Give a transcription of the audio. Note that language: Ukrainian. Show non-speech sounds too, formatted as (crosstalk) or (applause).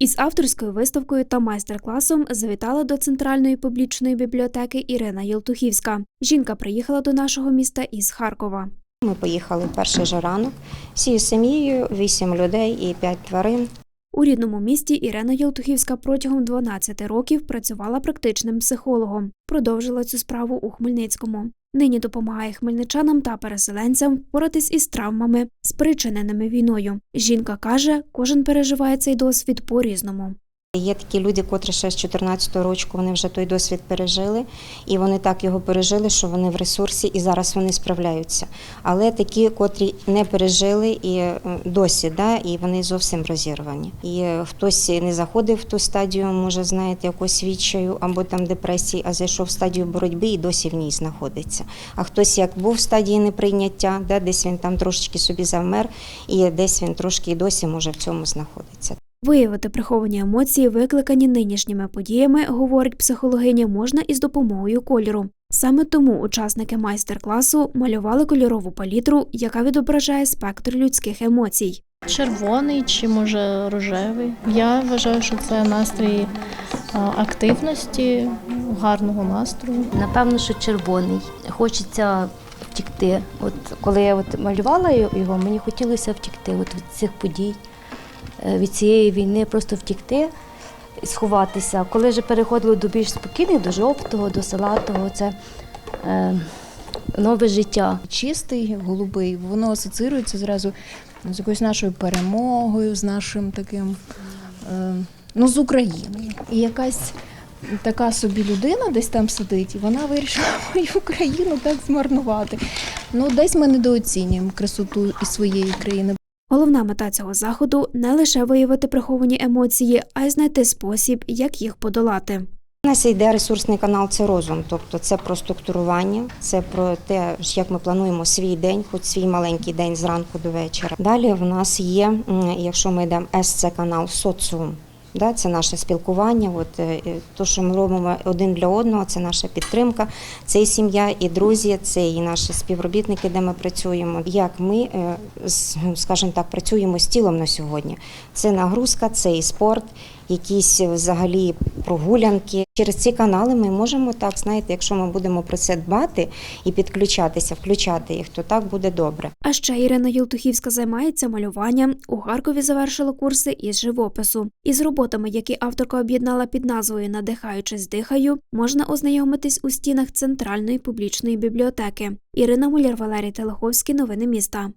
Із авторською виставкою та майстер-класом завітала до центральної публічної бібліотеки Ірина Єлтухівська. Жінка приїхала до нашого міста із Харкова. Ми поїхали в перший же ранок всією сім'єю, вісім людей і п'ять тварин. У рідному місті Ірина Єлтухівська протягом 12 років працювала практичним психологом. Продовжила цю справу у Хмельницькому. Нині допомагає хмельничанам та переселенцям впоратись із травмами, спричиненими війною. Жінка каже, кожен переживає цей досвід по-різному. Є такі люди, котрі ще з 14-го року вони вже той досвід пережили, і вони так його пережили, що вони в ресурсі і зараз вони справляються. Але такі, котрі не пережили і е, досі, да, і вони зовсім розірвані. І е, хтось не заходив в ту стадію, може, знаєте, якось відчаю або там депресії, а зайшов в стадію боротьби і досі в ній знаходиться. А хтось як був в стадії неприйняття, да, десь він там трошечки собі завмер, і десь він трошки і досі може в цьому знаходиться. Виявити приховані емоції, викликані нинішніми подіями, говорить психологиня, можна із допомогою кольору. Саме тому учасники майстер-класу малювали кольорову палітру, яка відображає спектр людських емоцій. Червоний чи може рожевий. Я вважаю, що це настрій активності, гарного настрою. Напевно, що червоний. Хочеться втікти. От коли я от малювала його, мені хотілося втікти от від цих подій, е, від цієї війни, просто втікти і сховатися. Коли вже переходило до більш спокійних, до жовтого, до салатового, це е, нове життя. чистий, голубий, воно асоціюється зразу з якоюсь нашою перемогою, з нашим таким, е, ну, з Україною. І якась така собі людина десь там сидить, і вона вирішила (laughs) мою країну так змарнувати. Ну, десь ми недооцінюємо красоту і своєї країни. Головна мета цього заходу не лише виявити приховані емоції, а й знайти спосіб, як їх подолати. У нас йде ресурсний канал це розум, тобто це про структурування, це про те, як ми плануємо свій день, хоч свій маленький день зранку до вечора. Далі в нас є, якщо ми йдемо С, це канал соціум. Да, це наше спілкування. От е, то, що ми робимо один для одного, це наша підтримка, це і сім'я, і друзі, це і наші співробітники, де ми працюємо. Як ми, е, скажімо так, працюємо з тілом на сьогодні. Це нагрузка, це і спорт, якісь е, взагалі прогулянки. Через ці канали ми можемо так, знаєте, якщо ми будемо про це дбати і підключатися, включати їх, то так буде добре. А ще Ірина Єлтухівська займається малюванням. У Харкові завершила курси із живопису. Із роботами, які авторка об'єднала під назвою Надихаючись дихаю, можна ознайомитись у стінах центральної публічної бібліотеки. Ірина Муляр, Валерій Телеховський. Новини міста.